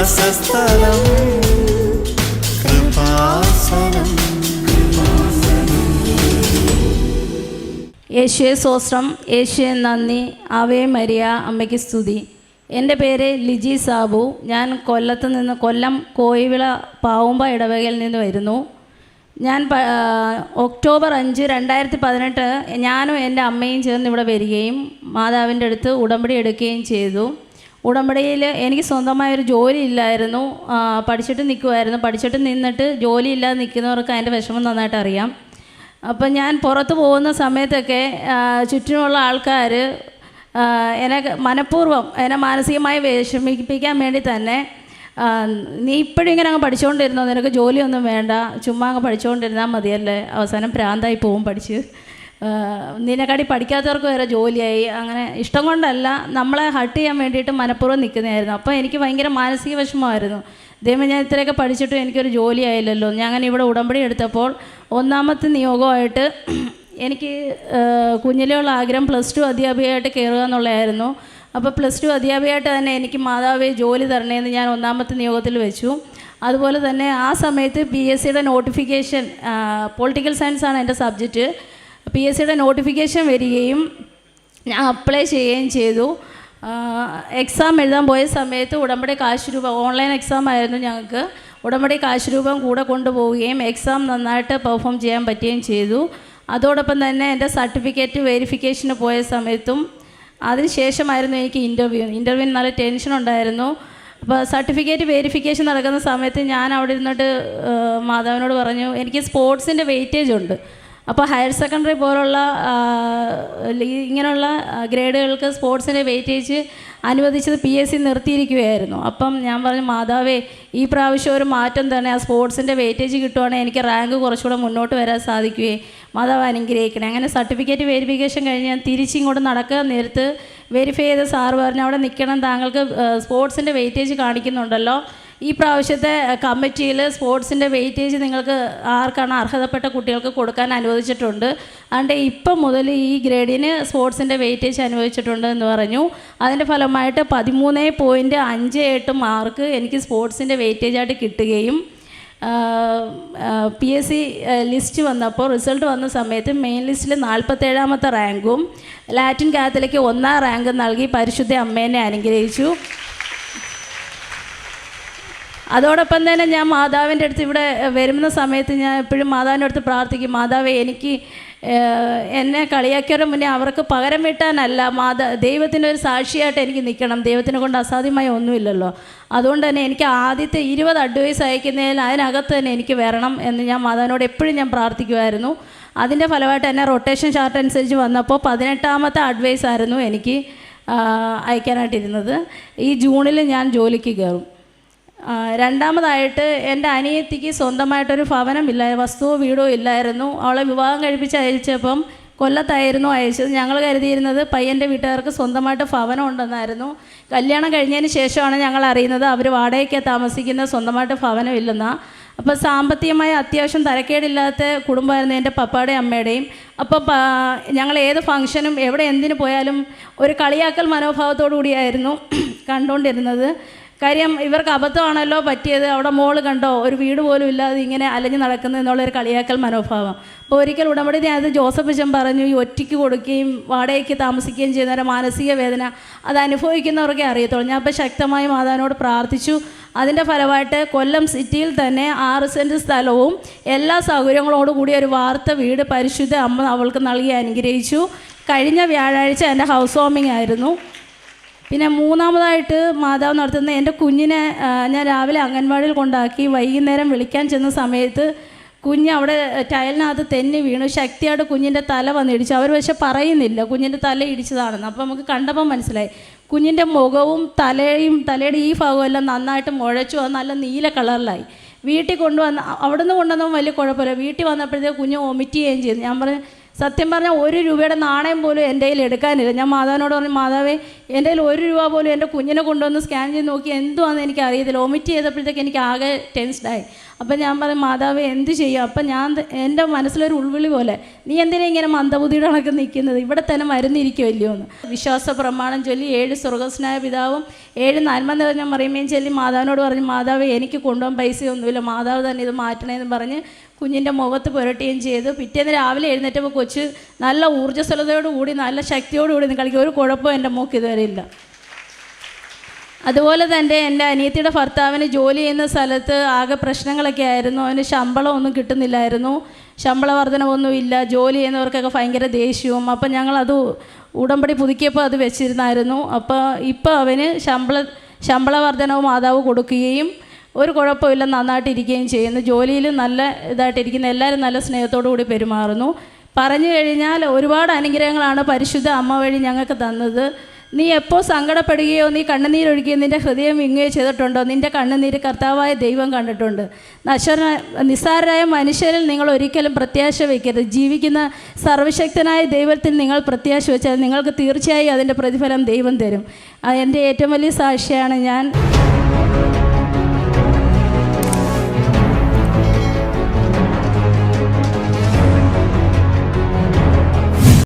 വാസസ്ഥലം. കൃപാസനം. യേശുവെ സ്വസ്ത്രം. യേശുവെ നന്ദി. അവേ മരിയ അമ്മയ്ക്ക് സ്തുതി. എന്റെ പേര് ലിജി സാബു. ഞാൻ കൊല്ലത്ത് നിന്ന് കൊല്ലം കോയിവിള പാവുമ്പ ഇടവകയിൽ നിന്ന് വരുന്നു. ഞാൻ ഒക്ടോബർ അഞ്ച് രണ്ടായിരത്തി പതിനെട്ട് ഞാനും എന്റെ അമ്മയും ചേർന്ന് ഇവിടെ വരികയും മാതാവിന്റെ അടുത്ത് ഉടമ്പടി എടുക്കുകയും ചെയ്തു. ഉടമ്പടിയിൽ എനിക്ക് സ്വന്തമായൊരു ജോലി ഇല്ലായിരുന്നു പഠിച്ചിട്ട് നിൽക്കുമായിരുന്നു പഠിച്ചിട്ട് നിന്നിട്ട് ജോലി ഇല്ലാതെ നിൽക്കുന്നവർക്ക് അതിന്റെ വിഷമം നന്നായിട്ട് അറിയാം. അപ്പം ഞാൻ പുറത്ത് പോകുന്ന സമയത്തൊക്കെ ചുറ്റിനുള്ള ആൾക്കാർ എന്നെ മനഃപൂർവം എന്നെ മാനസികമായി വിഷമിപ്പിക്കാൻ വേണ്ടി തന്നെ നീ ഇപ്പോഴും ഇങ്ങനെ അങ്ങ് പഠിച്ചുകൊണ്ടിരുന്നോ നിനക്ക് ജോലിയൊന്നും വേണ്ട. ചുമ്മാ അങ്ങ് പഠിച്ചുകൊണ്ടിരുന്നാൽ മതിയല്ലേ? അവസാനം പ്രാന്തായി പോവും പഠിച്ച്. നിന്നെക്കാട്ടി പഠിക്കാത്തവർക്ക് വരെ ജോലിയായി. അങ്ങനെ ഇഷ്ടം കൊണ്ടല്ല നമ്മളെ ഹട്ട് ചെയ്യാൻ വേണ്ടിയിട്ട് മനഃപൂർവം നിൽക്കുന്നതായിരുന്നു. അപ്പോൾ എനിക്ക് ഭയങ്കര മാനസിക വിഷമമായിരുന്നു. ദൈവം ഞാൻ ഇത്രയൊക്കെ പഠിച്ചിട്ടും എനിക്കൊരു ജോലി ആയില്ലല്ലോ ഞാൻ അങ്ങനെ ഇവിടെ ഉടമ്പടി എടുത്തപ്പോൾ ഒന്നാമത്തെ നിയോഗമായിട്ട് എനിക്ക് കുഞ്ഞിലെയുള്ള ആഗ്രഹം പ്ലസ് ടു അധ്യാപികയായിട്ട് കയറുക എന്നുള്ളതായിരുന്നു. അപ്പോൾ പ്ലസ് ടു അധ്യാപികയായിട്ട് തന്നെ എനിക്ക് മാതാവേ ജോലി തരണേന്ന് ഞാൻ ഒന്നാമത്തെ നിയോഗത്തിൽ വെച്ചു. അതുപോലെ തന്നെ ആ സമയത്ത് പി എസ് സിയുടെ നോട്ടിഫിക്കേഷൻ പൊളിറ്റിക്കൽ സയൻസ് ആണ് എന്റെ സബ്ജക്റ്റ് പി എസ് സിയുടെ നോട്ടിഫിക്കേഷൻ വരികയും ഞാൻ അപ്ലൈ ചെയ്യുകയും ചെയ്തു. എക്സാം എഴുതാൻ പോയ സമയത്ത് ഉടമ്പടി കാശ് രൂപ ഓൺലൈൻ എക്സാം ആയിരുന്നു ഞങ്ങൾക്ക്. ഉടമ്പടി കാശ് രൂപം കൂടെ കൊണ്ടുപോവുകയും എക്സാം നന്നായിട്ട് പെർഫോം ചെയ്യാൻ പറ്റുകയും ചെയ്തു. അതോടൊപ്പം തന്നെ എന്റെ സർട്ടിഫിക്കറ്റ് വെരിഫിക്കേഷന് പോയ സമയത്തും അതിനുശേഷമായിരുന്നു എനിക്ക് ഇന്റർവ്യൂ ഇന്റർവ്യൂവിന് നല്ല ടെൻഷൻ ഉണ്ടായിരുന്നു. അപ്പോൾ സർട്ടിഫിക്കറ്റ് വെരിഫിക്കേഷൻ നടക്കുന്ന സമയത്ത് ഞാൻ അവിടെ ഇരുന്നിട്ട് മാധവനോട് പറഞ്ഞു എനിക്ക് സ്പോർട്സിന്റെ വെയിറ്റേജ് ഉണ്ട്. അപ്പോൾ ഹയർ സെക്കൻഡറി പോലുള്ള ഇങ്ങനെയുള്ള ഗ്രേഡുകൾക്ക് സ്പോർട്സിന്റെ വെയിറ്റേജ് അനുവദിച്ചത് പി എസ് സി നിർത്തിയിരിക്കുകയായിരുന്നു. അപ്പം ഞാൻ പറഞ്ഞു മാതാവേ ഈ പ്രാവശ്യം ഒരു മാറ്റം തന്നെ ആ സ്പോർട്സിന്റെ വെയിറ്റേജ് കിട്ടുവാണെങ്കിൽ എനിക്ക് റാങ്ക് കുറച്ചുകൂടെ മുന്നോട്ട് വരാൻ സാധിക്കുകയെ മാതാവ് അനുഗ്രഹിക്കണേ. അങ്ങനെ സർട്ടിഫിക്കറ്റ് വെരിഫിക്കേഷൻ കഴിഞ്ഞ് ഞാൻ തിരിച്ചിങ്ങോട്ട് നടക്കാൻ നേരത്ത് വെരിഫൈ ചെയ്ത സാറ് പറഞ്ഞു അവിടെ നിൽക്കണം താങ്കൾക്ക് സ്പോർട്സിന്റെ വെയിറ്റേജ് കാണിക്കുന്നുണ്ടല്ലോ. ഈ പ്രാവശ്യത്തെ കമ്മിറ്റിയിൽ സ്പോർട്സിന്റെ വെയിറ്റേജ് നിങ്ങൾക്ക് ആർക്കാണ് അർഹതപ്പെട്ട കുട്ടികൾക്ക് കൊടുക്കാൻ അനുവദിച്ചിട്ടുണ്ട്. അതുകൊണ്ട് ഇപ്പം മുതൽ ഈ ഗ്രേഡിന് സ്പോർട്സിന്റെ വെയിറ്റേജ് അനുവദിച്ചിട്ടുണ്ട് എന്ന് പറഞ്ഞു. അതിന്റെ ഫലമായിട്ട് പതിമൂന്ന് പോയിന്റ് അഞ്ച് എട്ട് മാർക്ക് എനിക്ക് സ്പോർട്സിന്റെ വെയിറ്റേജ് ആയിട്ട് കിട്ടുകയും പി എസ് സി ലിസ്റ്റ് വന്നപ്പോൾ റിസൾട്ട് വന്ന സമയത്ത് മെയിൻ ലിസ്റ്റിൽ നാൽപ്പത്തേഴാമത്തെ റാങ്കും ലാറ്റിൻ കാത്തലിക്ക് ഒന്നാം റാങ്ക് നൽകി പരിശുദ്ധ അമ്മേനെ അനുഗ്രഹിച്ചു. അതോടൊപ്പം തന്നെ ഞാൻ മാതാവിന്റെ അടുത്ത് ഇവിടെ വരുന്ന സമയത്ത് ഞാൻ എപ്പോഴും മാതാവിന്റെ അടുത്ത് പ്രാർത്ഥിക്കും. മാതാവേ എനിക്ക് എന്നെ കളിയാക്കിയവരുടെ മുന്നേ അവർക്ക് പകരം വീട്ടാനല്ല. മാതാ ദൈവത്തിന്റെ ഒരു സാക്ഷിയായിട്ട് എനിക്ക് നിൽക്കണം. ദൈവത്തിനെ കൊണ്ട് അസാധ്യമായ ഒന്നുമില്ലല്ലോ. അതുകൊണ്ട് തന്നെ എനിക്ക് ആദ്യത്തെ ഇരുപത് അഡ്വൈസ് അയക്കുന്നതിൽ അതിനകത്ത് തന്നെ എനിക്ക് വരണം എന്ന് ഞാൻ മാതാവിനോട് എപ്പോഴും ഞാൻ പ്രാർത്ഥിക്കുമായിരുന്നു. അതിന്റെ ഫലമായിട്ട് എന്നെ റൊട്ടേഷൻ ചാർട്ട് അനുസരിച്ച് വന്നപ്പോൾ പതിനെട്ടാമത്തെ അഡ്വൈസ് ആയിരുന്നു എനിക്ക് അയക്കാനായിട്ടിരുന്നത്. ഈ ജൂണിൽ ഞാൻ ജോലിക്ക് കയറും. രണ്ടാമതായിട്ട് എന്റെ അനിയത്തിക്ക് സ്വന്തമായിട്ടൊരു ഭവനമില്ല വസ്തുവോ വീടോ ഇല്ലായിരുന്നു. അവളെ വിവാഹം കഴിപ്പിച്ച് അയച്ചപ്പം കൊല്ലത്തായിരുന്നു അയച്ചത്. ഞങ്ങൾ കരുതിയിരുന്നത് പയ്യന്റെ വീട്ടുകാർക്ക് സ്വന്തമായിട്ട് ഭവനം ഉണ്ടെന്നായിരുന്നു. കല്യാണം കഴിഞ്ഞതിന് ശേഷമാണ് ഞങ്ങൾ അറിയുന്നത് അവർ വാടകയ്ക്ക് താമസിക്കുന്ന സ്വന്തമായിട്ട് ഭവനം ഭവനമില്ലെന്നാ അപ്പോൾ സാമ്പത്തികമായി അത്യാവശ്യം തരക്കേടില്ലാത്ത കുടുംബമായിരുന്നു എന്റെ പപ്പയുടെയും അമ്മയുടെയും അപ്പോൾ ഞങ്ങൾ ഏത് ഫംഗ്ഷനും എവിടെ എന്തിനു പോയാലും ഒരു കളിയാക്കൽ മനോഭാവത്തോടു കൂടിയായിരുന്നു കണ്ടുകൊണ്ടിരുന്നത്. കാര്യം ഇവർക്ക് അബദ്ധമാണല്ലോ പറ്റിയത്. അവിടെ മോൾ കണ്ടോ ഒരു വീട് പോലും ഇല്ലാതെ ഇങ്ങനെ അലഞ്ഞു നടക്കുന്നു എന്നുള്ളൊരു കളിയാക്കൽ മനോഭാവം. അപ്പോൾ ഒരിക്കൽ ഉടമ്പടി അത് ജോസഫ് അച്ഛൻ പറഞ്ഞു ഈ ഒറ്റയ്ക്ക് കൊടുക്കുകയും വാടകയ്ക്ക് താമസിക്കുകയും ചെയ്യുന്നവരെ മാനസിക വേദന അത് അനുഭവിക്കുന്നവർക്കേ അറിയത്തുള്ളൂ. ഞാൻ അപ്പോൾ ശക്തമായി മാതാവിനോട് പ്രാർത്ഥിച്ചു. അതിന്റെ ഫലമായിട്ട് കൊല്ലം സിറ്റിയിൽ തന്നെ ആറ് സെന്റ് സ്ഥലവും എല്ലാ സൗകര്യങ്ങളോടും കൂടി ഒരു വാർത്ത വീട് പരിശുദ്ധ അമ്മ അവൾക്ക് നൽകി അനുഗ്രഹിച്ചു. കഴിഞ്ഞ വ്യാഴാഴ്ച എന്റെ ഹൗസ് വാമിംഗ് ആയിരുന്നു. പിന്നെ മൂന്നാമതായിട്ട് മാതാവ് നടത്തുന്ന എന്റെ കുഞ്ഞിനെ ഞാൻ രാവിലെ അംഗൻവാടിയിൽ കൊണ്ടാക്കി വൈകുന്നേരം വിളിക്കാൻ ചെന്ന സമയത്ത് കുഞ്ഞ് അവിടെ ടയലിനകത്ത് തെന്നി വീണു. ശക്തിയായിട്ട് കുഞ്ഞിന്റെ തല വന്നിടിച്ചു അവർ പക്ഷെ പറയുന്നില്ല. കുഞ്ഞിന്റെ തല ഇടിച്ചതാണെന്ന്. അപ്പോൾ നമുക്ക് കണ്ടപ്പോൾ മനസ്സിലായി. കുഞ്ഞിന്റെ മുഖവും തലയും തലയുടെ ഈ ഭാഗവും എല്ലാം നന്നായിട്ട് മുഴച്ചു. അത് നല്ല നീല കളറിലായി. വീട്ടിൽ കൊണ്ടുവന്ന് അവിടെ നിന്ന് കൊണ്ടുവന്നപ്പോൾ വലിയ കുഴപ്പമില്ല. വീട്ടിൽ വന്നപ്പോഴത്തേക്ക് കുഞ്ഞ് വൊമിറ്റ് ചെയ്യുകയും ചെയ്തു. ഞാൻ പറഞ്ഞു സത്യം പറഞ്ഞാൽ ഒരു രൂപയുടെ നാണയം പോലും എന്റെ കയ്യിൽ എടുക്കാനില്ല. ഞാൻ മാതാവിനോട് പറഞ്ഞു മാതാവേ എന്റെ കയ്യിൽ ഒരു രൂപ പോലും എന്റെ കുഞ്ഞിനെ കൊണ്ടുവന്ന് സ്കാൻ ചെയ്ത് നോക്കി എന്തുവാണെന്ന് എനിക്ക് അറിയത്തില്ല ഒമിറ്റ് ചെയ്തപ്പോഴത്തേക്ക് എനിക്ക് ആകെ ടെൻസ്ഡായി അപ്പം ഞാൻ പറഞ്ഞു മാതാവ് എന്ത് ചെയ്യും? അപ്പം ഞാൻ എന്റെ മനസ്സിലൊരു ഉൾവിളി പോലെ നീ എന്തിനാ ഇങ്ങനെ മന്ദബുദ്ധിയുടെ കണക്ക് നിൽക്കുന്നത്? ഇവിടെ തന്നെ മരുന്നിരിക്കുമല്ലയോ എന്ന്? വിശ്വാസ പ്രമാണം ചൊല്ലി ഏഴ് സ്വർഗസ്നായ പിതാവും ഏഴ് നന്മ നിറഞ്ഞ മറിയുമേയും ചൊല്ലി മാതാവിനോട് പറഞ്ഞു മാതാവ് എനിക്ക് കൊണ്ടുപോകാൻ പൈസയൊന്നുമില്ല. മാതാവ് തന്നെ ഇത് മാറ്റണേന്ന് പറഞ്ഞ് കുഞ്ഞിന്റെ മുഖത്ത് പുരട്ടുകയും ചെയ്തു. പിറ്റേന്ന് രാവിലെ എഴുന്നേറ്റപ്പോൾ കൊച്ച് നല്ല ഊർജസ്വലതയോടുകൂടി നല്ല ശക്തിയോടുകൂടി കളിക്കും. ഒരു കുഴപ്പവും എന്റെ മൂക്ക് ഇതുവരെ ഇല്ല. അതുപോലെ തന്നെ എന്റെ അനിയത്തിയുടെ ഭർത്താവിന് ജോലി ചെയ്യുന്ന സ്ഥലത്ത് ആകെ പ്രശ്നങ്ങളൊക്കെ ആയിരുന്നു. അവന് ശമ്പളം ഒന്നും കിട്ടുന്നില്ലായിരുന്നു. ശമ്പള വർധനവൊന്നും ഇല്ല. ജോലി ചെയ്യുന്നവർക്കൊക്കെ ഭയങ്കര ദേഷ്യവും. അപ്പം ഞങ്ങളത് ഉടമ്പടി പുതുക്കിയപ്പോൾ അത് വെച്ചിരുന്നായിരുന്നു. അപ്പോൾ ഇപ്പോൾ അവന് ശമ്പള ശമ്പള വർധനവും മാതാവ് കൊടുക്കുകയും ഒരു കുഴപ്പമില്ല നന്നായിട്ടിരിക്കുകയും ചെയ്യുന്നു. ജോലിയിൽ നല്ല ഇതായിട്ടിരിക്കുന്നു. എല്ലാവരും നല്ല സ്നേഹത്തോടു കൂടി പെരുമാറുന്നു. പറഞ്ഞു കഴിഞ്ഞാൽ ഒരുപാട് അനുഗ്രഹങ്ങളാണ് പരിശുദ്ധ അമ്മ വഴി ഞങ്ങൾക്ക് തന്നത്. നീ എപ്പോൾ സങ്കടപ്പെടുകയോ നീ കണ്ണുനീരൊഴുകിയോ നിന്റെ ഹൃദയം വിങ്ങുകയോ ചെയ്തിട്ടുണ്ടോ? നിന്റെ കണ്ണുനീര് കർത്താവായ ദൈവം കണ്ടിട്ടുണ്ട്. നശ്വര നിസ്സാരരായ മനുഷ്യരിൽ നിങ്ങൾ ഒരിക്കലും പ്രത്യാശ വയ്ക്കരുത്. ജീവിക്കുന്ന സർവശക്തനായ ദൈവത്തിൽ നിങ്ങൾ പ്രത്യാശ വെച്ചാൽ നിങ്ങൾക്ക് തീർച്ചയായും അതിന്റെ പ്രതിഫലം ദൈവം തരും. എന്റെ ഏറ്റവും വലിയ സാക്ഷിയാണ് ഞാൻ.